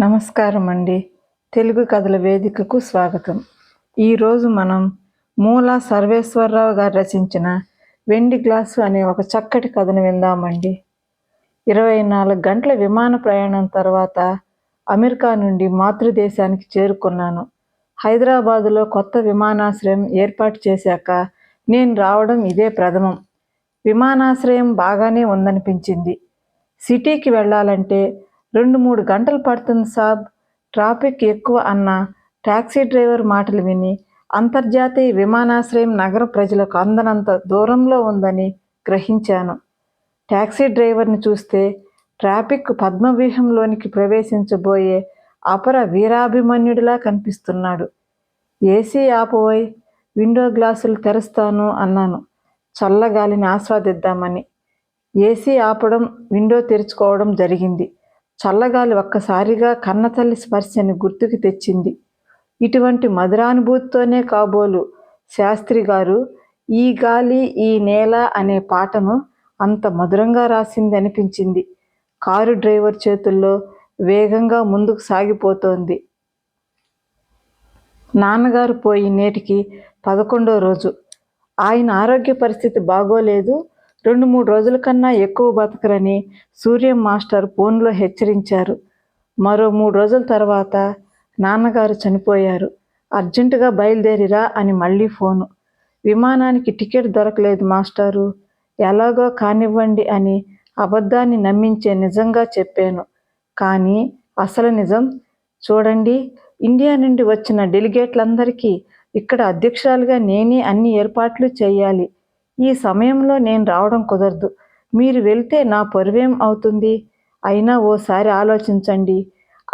నమస్కారం అండి తెలుగు కథల వేదికకు స్వాగతం. ఈరోజు మనం మూల సర్వేశ్వరరావు గారు రచించిన వెండి గ్లాసు అనే ఒక చక్కటి కథను విందామండి. ఇరవై నాలుగు గంటల విమాన ప్రయాణం తర్వాత అమెరికా నుండి మాతృదేశానికి చేరుకున్నాను. హైదరాబాదులో కొత్త విమానాశ్రయం ఏర్పాటు చేశాక నేను రావడం ఇదే ప్రథమం. విమానాశ్రయం బాగానే ఉందనిపించింది. సిటీకి వెళ్ళాలంటే రెండు మూడు గంటలు పడుతుంది సాబ్. ట్రాఫిక్ ఎక్కువ అన్న ట్యాక్సీ డ్రైవర్ మాటలు విని అంతర్జాతీయ విమానాశ్రయం నగర ప్రజలకు అందనంత దూరంలో ఉందని గ్రహించాను. ట్యాక్సీ డ్రైవర్ని చూస్తే ట్రాఫిక్ పద్మవ్యూహంలోనికి ప్రవేశించబోయే అపర వీరాభిమన్యుడిలా కనిపిస్తున్నాడు. ఏసీ ఆపబోయ్ విండో గ్లాసులు తెరుస్తాను అన్నాను. చల్లగాలిని ఆస్వాదిద్దామని. ఏసీ ఆపడం విండో తెరుచుకోవడం జరిగింది. చల్లగాలి ఒక్కసారిగా కన్నతల్లి స్పర్శని గుర్తుకు తెచ్చింది. ఇటువంటి మధురానుభూతితోనే కాబోలు శాస్త్రి గారు ఈ గాలి ఈ నేల అనే పాటను అంత మధురంగా రాసింది అనిపించింది కారు డ్రైవర్ చేతుల్లో వేగంగా ముందుకు సాగిపోతోంది. నాన్నగారు పోయి నేటికి పదకొండో రోజు. ఆయన ఆరోగ్య పరిస్థితి బాగోలేదు. రెండు మూడు రోజుల కన్నా ఎక్కువ బతకరని సూర్యం మాస్టర్ ఫోన్లో హెచ్చరించారు. మరో మూడు రోజుల తర్వాత నాన్నగారు చనిపోయారు. అర్జెంటుగా బయలుదేరిరా అని మళ్ళీ ఫోను. విమానానికి టికెట్ దొరకలేదు మాస్టారు. ఎలాగో కానివ్వండి అని అబద్ధాన్ని నమ్మించే నిజంగా చెప్పాను. కానీ అసలు నిజం? చూడండి ఇండియా నుండి వచ్చిన డెలిగేట్లందరికీ ఇక్కడ అధ్యక్షురాలుగా నేనే అన్ని ఏర్పాట్లు చేయాలి. ఈ సమయంలో నేను రావడం కుదరదు. మీరు వెళ్తే నా పరువేం అవుతుంది? అయినా ఓసారి ఆలోచించండి.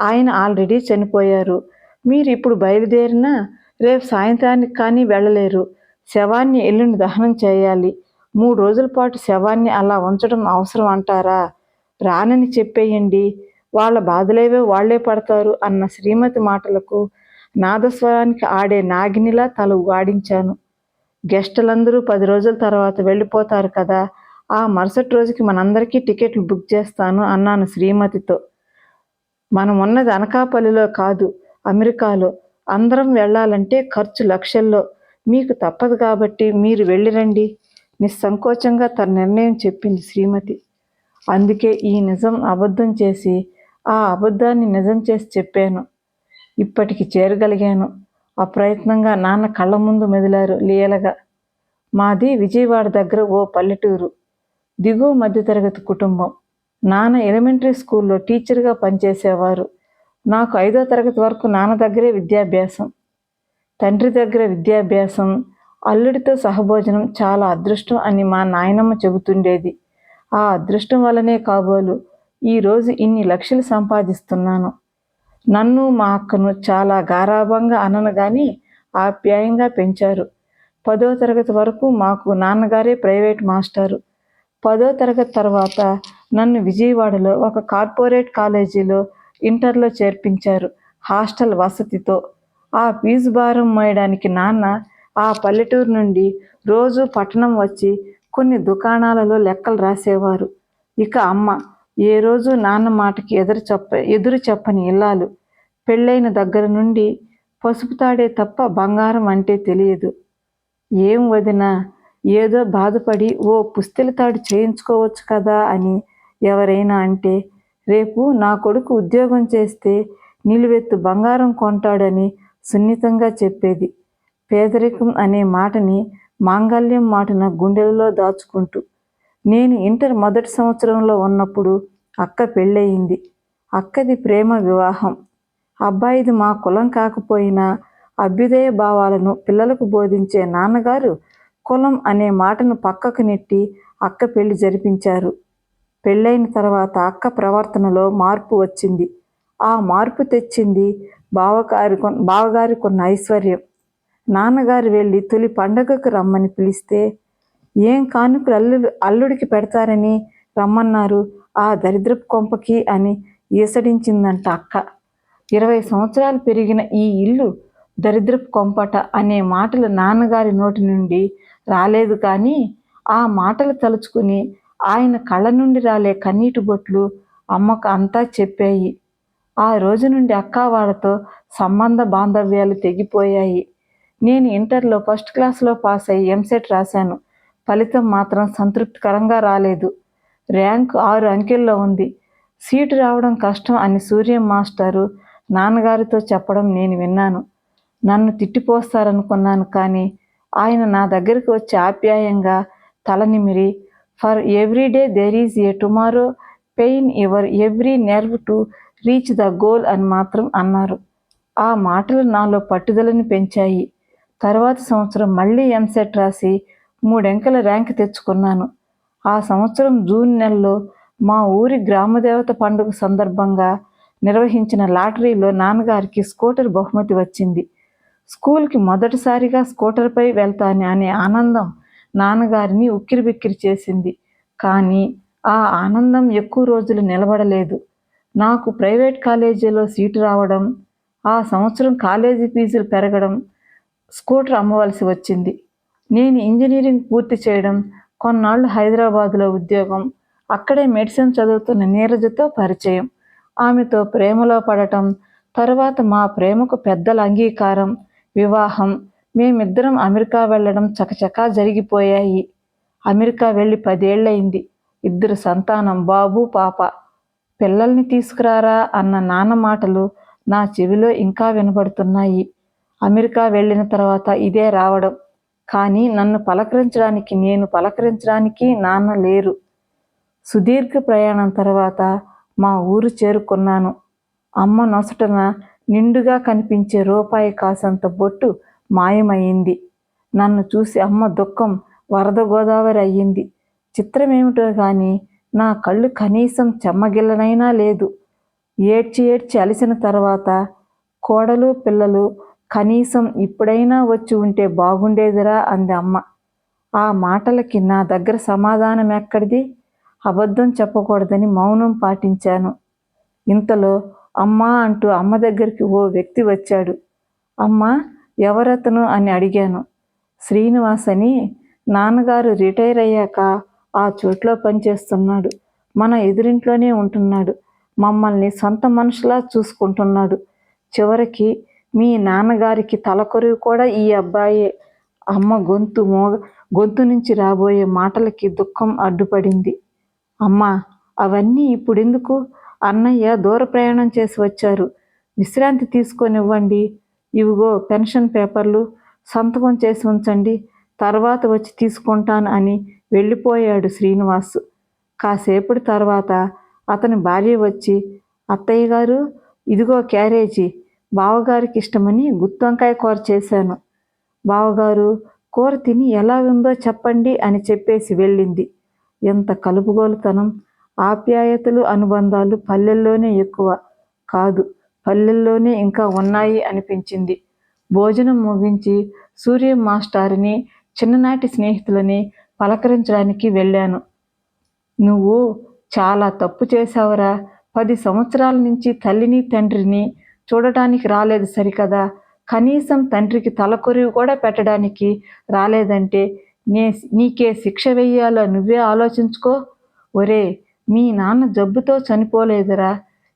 ఆయన ఆల్రెడీ చనిపోయారు. మీరు ఇప్పుడు బయలుదేరినా రేపు సాయంత్రానికి కానీ వెళ్ళలేరు. శవాన్ని ఎల్లుండి దహనం చేయాలి. మూడు రోజుల పాటు శవాన్ని అలా ఉంచడం అవసరం అంటారా? రానని చెప్పేయండి. వాళ్ళ బాధలేవో వాళ్ళే పడతారు అన్న శ్రీమతి మాటలకు నాదస్వరానికి ఆడే నాగినిలా తల వాడించాను గెస్టులందరూ పది రోజుల తర్వాత వెళ్ళిపోతారు కదా. ఆ మరుసటి రోజుకి మనందరికీ టికెట్లు బుక్ చేస్తాను అన్నాను శ్రీమతితో. మనం ఉన్నది అనకాపల్లిలో కాదు అమెరికాలో. అందరం వెళ్ళాలంటే ఖర్చు లక్షల్లో. మీకు తప్పదు కాబట్టి మీరు వెళ్ళిరండి. నిస్సంకోచంగా తన నిర్ణయం చెప్పింది శ్రీమతి. అందుకే ఈ నిజం అబద్ధం చేసి ఆ అబద్ధాన్ని నిజం చేసి చెప్పాను. ఇప్పటికి చేరగలిగాను. అప్రయత్నంగా నాన్న కళ్ళ ముందు మెదిలారు లీలగా. మాది విజయవాడ దగ్గర ఓ పల్లెటూరు. దిగువ మధ్యతరగతి కుటుంబం. నాన్న ఎలిమెంటరీ స్కూల్లో టీచర్గా పనిచేసేవారు. నాకు ఐదో తరగతి వరకు నాన్న దగ్గరే విద్యాభ్యాసం. తండ్రి దగ్గర విద్యాభ్యాసం అల్లుడితో సహభోజనం చాలా అదృష్టం అని మా నాయనమ్మ చెబుతుండేది. ఆ అదృష్టం వల్లనే కాబోలు ఈరోజు ఇన్ని లక్షలు సంపాదిస్తున్నాను. నన్ను మా అక్కను చాలా గారాభంగా అనను కానీ ఆప్యాయంగా పెంచారు. పదో తరగతి వరకు మాకు నాన్నగారే ప్రైవేట్ మాస్టారు. పదో తరగతి తర్వాత నన్ను విజయవాడలో ఒక కార్పొరేట్ కాలేజీలో ఇంటర్లో చేర్పించారు హాస్టల్ వసతితో. ఆ ఫీజు భారం మోయడానికి నాన్న ఆ పల్లెటూరు నుండి రోజు పట్టణం వచ్చి కొన్ని దుకాణాలలో లెక్కలు రాసేవారు. ఇక అమ్మ ఏ రోజు నాన్న మాటకి ఎదురు చెప్ప ఎదురు చెప్పని ఇల్లాలు. పెళ్ళైన దగ్గర నుండి పసుపు తాడే తప్ప బంగారం అంటే తెలియదు. ఏం వదినా ఏదో బాధపడి ఓ పుస్తెల తాడు చేయించుకోవచ్చు కదా అని ఎవరైనా అంటే రేపు నా కొడుకు ఉద్యోగం చేస్తే నిలువెత్తు బంగారం కొంటాడని సున్నితంగా చెప్పేది. పేదరికం అనే మాటని మాంగల్యం మాటన గుండెలలో దాచుకుంటూ నేను ఇంటర్ మొదటి సంవత్సరంలో ఉన్నప్పుడు అక్క పెళ్ళయింది. అక్కది ప్రేమ వివాహం. అబ్బాయిది మా కులం కాకపోయినా అభ్యుదయ భావాలను పిల్లలకు బోధించే నాన్నగారు కులం అనే మాటను పక్కకు నెట్టి అక్క పెళ్ళి జరిపించారు. పెళ్ళైన తర్వాత అక్క ప్రవర్తనలో మార్పు వచ్చింది. ఆ మార్పు తెచ్చింది బావగారి బావగారి కొన్న ఐశ్వర్యం. నాన్నగారు వెళ్ళి తొలి పండగకు రమ్మని పిలిస్తే ఏం కానుకలు అల్లుడు అల్లుడికి పెడతారని రమ్మన్నారు. ఆ దరిద్రపు కొంపకి అని ఈసడించిందంట అక్క. ఇరవై సంవత్సరాలు పెరిగిన ఈ ఇల్లు దరిద్రపు కొంపట అనే మాటలు నాన్నగారి నోటి నుండి రాలేదు కానీ ఆ మాటలు తలుచుకుని ఆయన కళ్ళ నుండి రాలే కన్నీటి బొట్లు అమ్మకు అంతా చెప్పాయి. ఆ రోజు నుండి అక్క వాళ్ళతో సంబంధ బాంధవ్యాలు తెగిపోయాయి. నేను ఇంటర్లో ఫస్ట్ క్లాస్లో పాస్ అయ్యి ఎంసెట్ రాశాను. ఫలితం మాత్రం సంతృప్తికరంగా రాలేదు. ర్యాంక్ ఆరు అంకెల్లో ఉంది. సీటు రావడం కష్టం అని సూర్యం మాస్టారు నాన్నగారితో చెప్పడం నేను విన్నాను. నన్ను తిట్టిపోస్తారనుకున్నాను కానీ ఆయన నా దగ్గరికి వచ్చి ఆప్యాయంగా తల నిమిరి for every day there is a tomorrow pain your every nerve to reach the goal అని మాత్రం అన్నారు. ఆ మాటలు నాలో పట్టుదలని పెంచాయి. తర్వాత సంవత్సరం మళ్ళీ ఎంసెట్ రాసి మూడెంకల ర్యాంక్ తెచ్చుకున్నాను. ఆ సంవత్సరం జూన్ నెలలో మా ఊరి గ్రామదేవత పండుగ సందర్భంగా నిర్వహించిన లాటరీలో నాన్నగారికి స్కూటర్ బహుమతి వచ్చింది. స్కూల్కి మొదటిసారిగా స్కూటర్పై వెళ్తాను అనే ఆనందం నాన్నగారిని ఉక్కిరిబిక్కిరి చేసింది. కానీ ఆ ఆనందం ఎక్కువ రోజులు నిలబడలేదు. నాకు ప్రైవేట్ కాలేజీలో సీటు రావడం ఆ సంవత్సరం కాలేజీ ఫీజులు పెరగడం స్కూటర్ అమ్మవలసి వచ్చింది. నేను ఇంజనీరింగ్ పూర్తి చేయడం కొన్నాళ్ళు హైదరాబాదులో ఉద్యోగం. అక్కడే మెడిసిన్ చదువుతున్న నీరజతో పరిచయం. ఆమెతో ప్రేమలో పడటం తరువాత మా ప్రేమకు పెద్దల అంగీకారం వివాహం. మేమిద్దరం అమెరికా వెళ్ళడం చకచకా జరిగిపోయాయి. అమెరికా వెళ్ళి పదేళ్ళయింది ఇద్దరు సంతానం బాబు పాప. పిల్లల్ని తీసుకురారా అన్న నాన్న మాటలు నా చెవిలో ఇంకా వినబడుతున్నాయి. అమెరికా వెళ్ళిన తర్వాత ఇదే రావడం. కానీ నన్ను పలకరించడానికి నేను పలకరించడానికి నాన్న లేరు. సుదీర్ఘ ప్రయాణం తర్వాత మా ఊరు చేరుకున్నాను. అమ్మ నొసటన నిండుగా కనిపించే రూపాయి కాసంత బొట్టు మాయమయ్యింది నన్ను చూసి అమ్మ దుఃఖం వరద గోదావరి అయ్యింది. చిత్రమేమిటో కానీ నా కళ్ళు కనీసం చెమ్మగిల్లనైనా లేదు. ఏడ్చి ఏడ్చి అలిసిన తర్వాత కోడలు పిల్లలు కనీసం ఇప్పుడైనా వచ్చి ఉంటే బాగుండేదిరా అంది అమ్మ. ఆ మాటలకి నా దగ్గర సమాధానం ఎక్కడిది? అబద్ధం చెప్పకూడదని మౌనం పాటించాను. ఇంతలో అమ్మా అంటూ అమ్మ దగ్గరికి ఓ వ్యక్తి వచ్చాడు. అమ్మ ఎవరతను అని అడిగాను. శ్రీనివాస్ అని నాన్నగారు రిటైర్ అయ్యాక ఆ చోట్లో పనిచేస్తున్నాడు. మన ఎదురింట్లోనే ఉంటున్నాడు. మమ్మల్ని సొంత మనుషులా చూసుకుంటున్నాడు. చివరికి మీ నాన్నగారికి తలకొరువు కూడా ఈ అబ్బాయే. అమ్మ గొంతు మోగ గొంతు నుంచి రాబోయే మాటలకి దుఃఖం అడ్డుపడింది. అమ్మా అవన్నీ ఇప్పుడెందుకు? అన్నయ్య దూర ప్రయాణం చేసి వచ్చారు. విశ్రాంతి తీసుకొనివ్వండి. ఇవిగో పెన్షన్ పేపర్లు సంతకం చేసి ఉంచండి. తర్వాత వచ్చి తీసుకుంటాను అని వెళ్ళిపోయాడు శ్రీనివాస్. కాసేపటి తర్వాత అతని భార్య వచ్చి అత్తయ్య గారు ఇదిగో క్యారేజీ. బావగారికి ఇష్టమని గుత్తొంకాయ కూర చేశాను. బావగారు కూర తిని ఎలా ఉందో చెప్పండి అని చెప్పేసి వెళ్ళింది. ఎంత కలుపుగోలుతనం. ఆప్యాయతలు అనుబంధాలు పల్లెల్లోనే ఎక్కువ. కాదు పల్లెల్లోనే ఇంకా ఉన్నాయి అనిపించింది. భోజనం ముగించి సూర్య మాస్టార్ని చిన్ననాటి స్నేహితులని పలకరించడానికి వెళ్ళాను. నువ్వు చాలా తప్పు చేశావురా. పది సంవత్సరాల నుంచి తల్లిని తండ్రిని చూడటానికి రాలేదు సరికదా. కనీసం తండ్రికి తలకొరివి కూడా పెట్టడానికి రాలేదంటే నే నీకే శిక్ష వెయ్యాలో నువ్వే ఆలోచించుకో. ఒరే మీ నాన్న జబ్బుతో చనిపోలేదురా.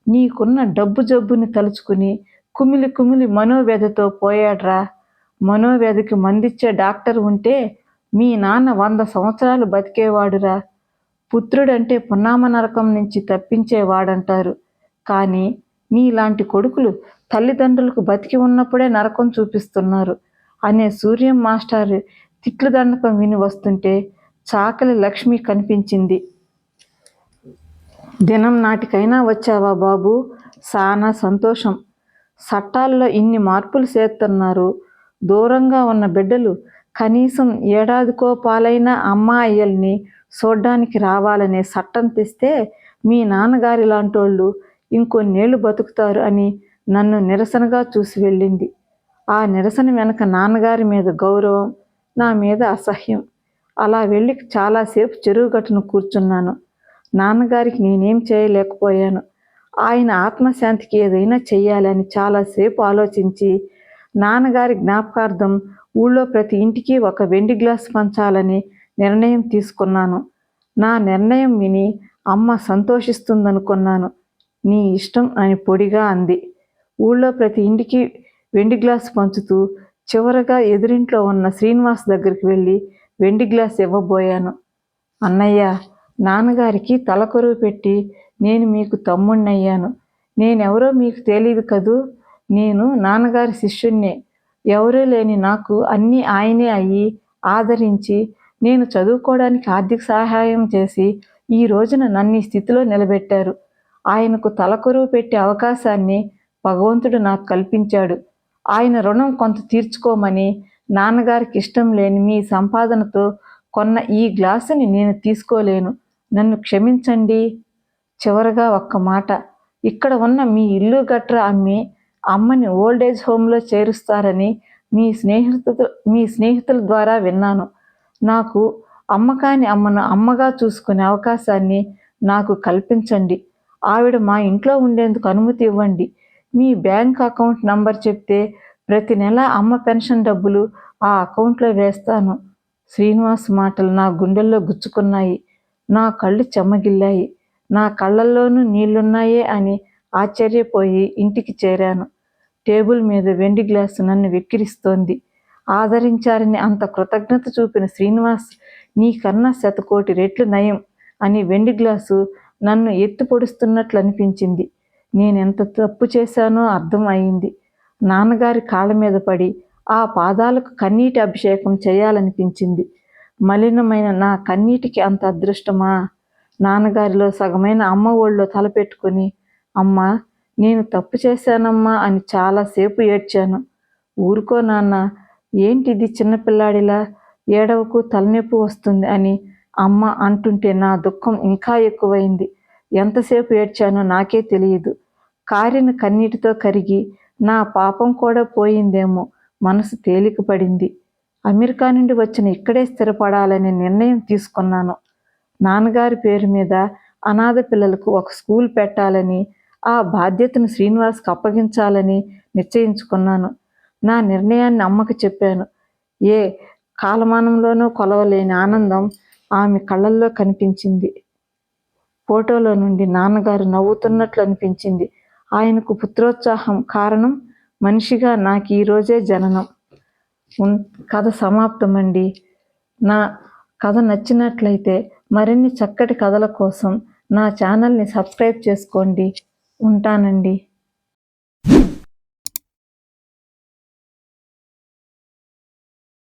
నీకున్న డబ్బు జబ్బుని తలుచుకుని కుమిలి కుమిలి మనోవ్యధతో పోయాడ్రా. మనోవ్యధికి మందిచ్చే డాక్టర్ ఉంటే మీ నాన్న వంద సంవత్సరాలు బతికేవాడురా. పుత్రుడంటే పున్నామ నరకం నుంచి తప్పించేవాడంటారు. కానీ నీలాంటి కొడుకులు తల్లిదండ్రులకు బతికి ఉన్నప్పుడే నరకం చూపిస్తున్నారు అనే సూర్యం మాస్టర్ తిట్లు దండకం విని వస్తుంటే చాకలి లక్ష్మి కనిపించింది. దినం నాటికైనా వచ్చావా బాబు? సానా సంతోషం. చట్టాల్లో ఇన్ని మార్పులు చేస్తున్నారు. దూరంగా ఉన్న బిడ్డలు కనీసం ఏడాదికో పాలైన అమ్మాయిల్ని చూడ్డానికి రావాలనే చట్టం తెస్తే మీ నాన్నగారి లాంటోళ్ళు ఇంకొన్నేళ్ళు బతుకుతారు అని నన్ను నిరసనగా చూసి వెళ్ళింది. ఆ నిరసన వెనక నాన్నగారి మీద గౌరవం నా మీద అసహ్యం. అలా వెళ్ళి చాలాసేపు చెరువు గట్టును కూర్చున్నాను. నాన్నగారికి నేనేం చేయలేకపోయాను. ఆయన ఆత్మశాంతికి ఏదైనా చెయ్యాలని చాలాసేపు ఆలోచించి నాన్నగారి జ్ఞాపకార్థం ఊళ్ళో ప్రతి ఇంటికి ఒక వెండి గ్లాస్ పంచాలని నిర్ణయం తీసుకున్నాను. నా నిర్ణయం విని అమ్మ సంతోషిస్తుందనుకున్నాను. నీ ఇష్టం అని పొడిగా అంది. ఊళ్ళో ప్రతి ఇంటికి వెండి గ్లాస్ పంచుతూ చివరగా ఎదురింట్లో ఉన్న శ్రీనివాస్ దగ్గరికి వెళ్ళి వెండి గ్లాస్ ఇవ్వబోయాను. అన్నయ్య నాన్నగారికి తలకొరువు పెట్టి నేను మీకు తమ్ముణ్ణయ్యాను. నేనెవరో మీకు తెలియదు కదూ? నేను నాన్నగారి శిష్యుణ్ణే. ఎవరూ లేని నాకు అన్నీ ఆయనే అయ్యి ఆదరించి నేను చదువుకోవడానికి ఆర్థిక సహాయం చేసి ఈ రోజున నన్ను ఈ స్థితిలో నిలబెట్టారు. ఆయనకు తలకొరువు పెట్టే అవకాశాన్ని భగవంతుడు నాకు కల్పించాడు. ఆయన రుణం కొంత తీర్చుకోమని నాన్నగారికి ఇష్టం లేని మీ సంపాదనతో కొన్న ఈ గ్లాసుని నేను తీసుకోలేను. నన్ను క్షమించండి. చివరగా ఒక్క మాట. ఇక్కడ ఉన్న మీ ఇల్లు గట్రా అమ్మి అమ్మని ఓల్డేజ్ హోమ్లో చేరుస్తారని మీ స్నేహితులు మీ స్నేహితుల ద్వారా విన్నాను. నాకు అమ్మకాని అమ్మను అమ్మగా చూసుకునే అవకాశాన్ని నాకు కల్పించండి. ఆవిడ మా ఇంట్లో ఉండేందుకు అనుమతి ఇవ్వండి. మీ బ్యాంక్ అకౌంట్ నంబర్ చెప్తే ప్రతి నెల అమ్మ పెన్షన్ డబ్బులు ఆ అకౌంట్లో వేస్తాను. శ్రీనివాస్ మాటలు నా గుండెల్లో గుచ్చుకున్నాయి. నా కళ్ళు చెమ్మగిల్లాయి నా కళ్ళల్లోనూ నీళ్ళున్నాయే అని ఆశ్చర్యపోయి ఇంటికి చేరాను. టేబుల్ మీద వెండి గ్లాసు నన్ను వెక్కిరిస్తోంది. ఆదరించారని అంత కృతజ్ఞత చూపిన శ్రీనివాస్ నీకన్నా శతకోటి రెట్లు నయం అని వెండి గ్లాసు నన్ను ఎత్తి పొడుస్తున్నట్లు అనిపించింది. నేనెంత తప్పు చేశానో అర్థం అయింది. నాన్నగారి కాళ్ళ మీద పడి ఆ పాదాలకు కన్నీటి అభిషేకం చేయాలనిపించింది. మలినమైన నా కన్నీటికి అంత అదృష్టమా? నాన్నగారిలో సగమైన అమ్మ ఒళ్ళో తలపెట్టుకుని అమ్మ నేను తప్పు చేశానమ్మా అని చాలాసేపు ఏడ్చాను. ఊరుకో నాన్న ఏంటిది చిన్నపిల్లాడిలా? ఏడవకు తలనొప్పి వస్తుంది అని అమ్మ అంటుంటే నా దుఃఖం ఇంకా ఎక్కువైంది. ఎంతసేపు ఏడ్చానో నాకే తెలియదు. కారిన కన్నీటితో కరిగి నా పాపం కూడా పోయిందేమో మనసు తేలిక పడింది అమెరికా నుండి వచ్చిన ఇక్కడే స్థిరపడాలనే నిర్ణయం తీసుకున్నాను. నాన్నగారి పేరు మీద అనాథ పిల్లలకు ఒక స్కూల్ పెట్టాలని ఆ బాధ్యతను శ్రీనివాస్కి అప్పగించాలని నిశ్చయించుకున్నాను. నా నిర్ణయాన్ని అమ్మకు చెప్పాను. ఏ కాలమానంలోనూ కొలవలేని ఆనందం ఆమె కళ్ళల్లో కనిపించింది. ఫోటోలో నుండి నాన్నగారు నవ్వుతున్నట్లు అనిపించింది. ఆయనకు పుత్రోత్సాహం కారణం మనిషిగా నాకు ఈరోజే జననం. కథ సమాప్తమండి. నా కథ నచ్చినట్లయితే మరిన్ని చక్కటి కథల కోసం నా ఛానల్ని సబ్స్క్రైబ్ చేసుకోండి. ఉంటానండి.